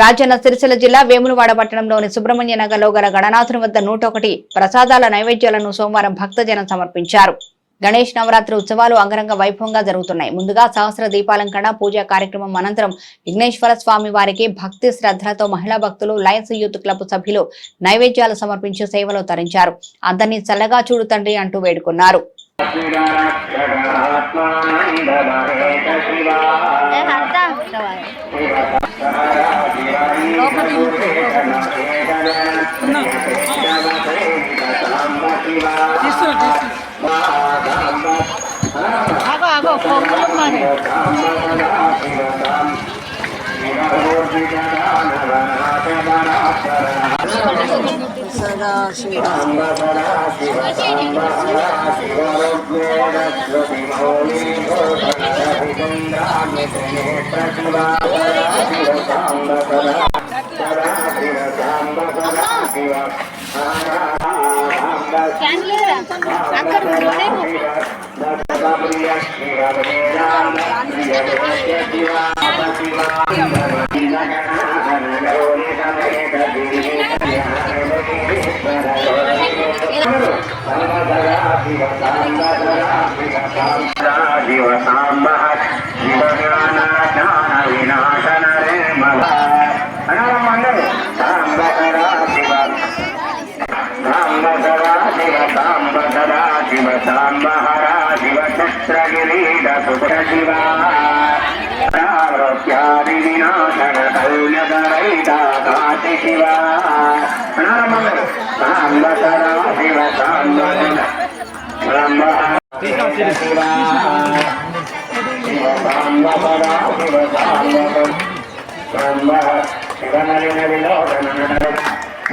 రాజన్న సిరిసిల్ల జిల్లా వేములవాడ పట్టణంలోని సుబ్రహ్మణ్య నగర్లో గల గణనాథుని వద్ద నూట ఒకటి ప్రసాదాల నైవేద్యాలను సోమవారం భక్తజనం సమర్పించారు. గణేష్ నవరాత్రి ఉత్సవాలు అంగరంగ వైభవంగా జరుగుతున్నాయి. ముందుగా సహస్ర దీపాలంకరణ పూజా కార్యక్రమం అనంతరం విఘ్నేశ్వర స్వామి వారికి భక్తి శ్రద్ధలతో మహిళా భక్తులు లయన్స్ యూత్ క్లబ్ సభ్యులు నైవేద్యాలు సమర్పించి సేవలో తరించారు. అందరినీ చల్లగా చూడు తండ్రి అంటూ వేడుకున్నారు. আগো আগো ফর্মুলা মানে सदा शिव शिव మరి సదా శ్రీరామ్ శివ సాంబ శివ ఆరోగ్యాది వినాశన కౌన్యకరైత కాటి శివ అనాలమ్మ అందరూ శివ సదా శివ సాంబ సాంబ శివ శివనలిన విలోకన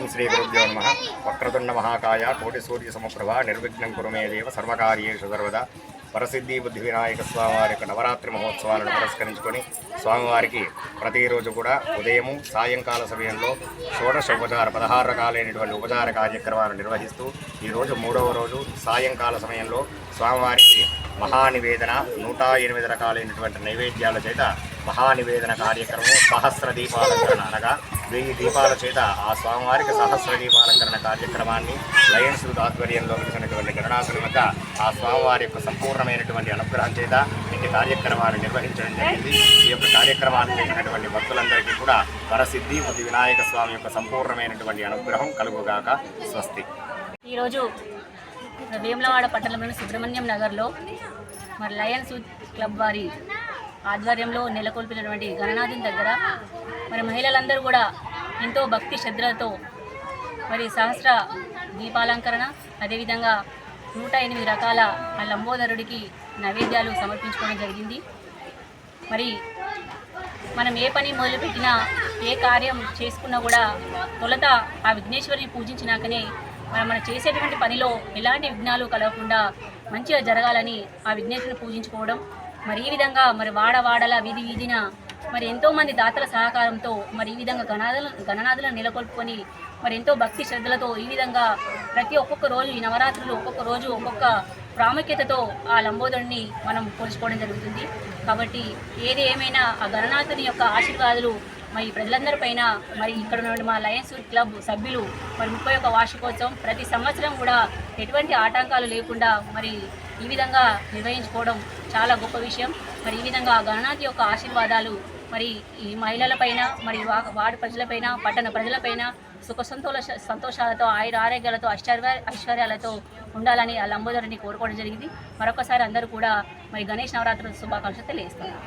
ఓం శ్రీ గురుభ్యో నమ. వక్రతుండ మహాకాయ కోటి సూర్య సమప్రభ నిర్విఘ్నం కురుమేదేవ దేవ సర్వకార్యేషు సర్వదా. వరసిద్ధి బుద్ధి వినాయక స్వామివారి యొక్క నవరాత్రి మహోత్సవాలను పురస్కరించుకొని స్వామివారికి ప్రతిరోజు కూడా ఉదయము సాయంకాల సమయంలో షోడశ ఉపచార పదహారు రకాలైనటువంటి ఉపచార కార్యక్రమాలు నిర్వహిస్తూ ఈరోజు మూడవ రోజు సాయంకాల సమయంలో స్వామివారికి మహానివేదన నూట ఎనిమిది రకాలైనటువంటి నైవేద్యాల చేత మహానివేదన కార్యక్రమం సహస్ర దీపాలంకరణ అనగా వెయ్యి దీపాల చేత ఆ స్వామివారికి సహస్ర దీపాలంకరణ కార్యక్రమాన్ని లయన్స్ ఆధ్వర్యంలో వెలిసినటువంటి గణనాథుల యొక్క ఆ స్వామివారి యొక్క సంపూర్ణమైనటువంటి అనుగ్రహం చేత ఇంటి కార్యక్రమాలు నిర్వహించడం జరిగింది. ఈ యొక్క కార్యక్రమాన్ని చేసినటువంటి భక్తులందరికీ కూడా వరసిద్ధి బుద్ధి వినాయక స్వామి యొక్క సంపూర్ణమైనటువంటి అనుగ్రహం కలుగుగాక స్వస్తి. ఈరోజు వేములవాడ పట్టణంలోని సుబ్రహ్మణ్యం నగర్లో మరి లయన్స్ క్లబ్ వారి ఆధ్వర్యంలో నెలకొల్పినటువంటి గణనాథుని దగ్గర మరి మహిళలందరూ కూడా ఎంతో భక్తి శ్రద్ధలతో మరి సహస్ర దీపాలంకరణ అదేవిధంగా నూట ఎనిమిది రకాల ఆ లంబోదరుడికి నైవేద్యాలు సమర్పించుకోవడం జరిగింది. మరి మనం ఏ పని మొదలుపెట్టినా ఏ కార్యం చేసుకున్నా కూడా తొలత ఆ విఘ్నేశ్వరిని పూజించినాకనే మనం మనం చేసేటువంటి పనిలో ఎలాంటి విఘ్నాలు కలగకుండా మంచిగా జరగాలని ఆ విఘ్నేశ్వరిని పూజించుకోవడం మరి ఈ విధంగా మరి వాడ వాడల వీధి వీధిన మరి ఎంతోమంది దాతల సహకారంతో మరి ఈ విధంగా గణాదుల గణనాథులను నెలకొల్పుకొని మరి ఎంతో భక్తి శ్రద్ధలతో ఈ విధంగా ప్రతి ఒక్కొక్క రోజు ఈ నవరాత్రులు ఒక్కొక్క రోజు ఒక్కొక్క ప్రాముఖ్యతతో ఆ లంబోదరుని మనం పోల్చుకోవడం జరుగుతుంది. కాబట్టి ఏది ఏమైనా ఆ గణనాథుని యొక్క ఆశీర్వాదాలు మరి ప్రజలందరిపైన మరి ఇక్కడ ఉన్న మా లయన్స్ క్లబ్ సభ్యులు మరి ముప్పై ఒక్క వార్షికోత్సవం ప్రతి సంవత్సరం కూడా ఎటువంటి ఆటంకాలు లేకుండా మరి ఈ విధంగా నిర్వహించుకోవడం చాలా గొప్ప విషయం. మరి ఈ విధంగా గణనాథ్ యొక్క ఆశీర్వాదాలు మరి ఈ మహిళలపైన మరి వా- వార్డు ప్రజలపైన పట్టణ ప్రజలపైన సుఖ సంతోష సంతోషాలతో ఆయుర ఆరోగ్యాలతో ఐశ్వర్య ఐశ్వర్యాలతో ఉండాలని ఆ లంబోదరుని కోరుకోవడం జరిగింది. మరొకసారి అందరూ కూడా మరి గణేష్ నవరాత్రుల శుభాకాంక్షలు తెలియజేస్తున్నారు.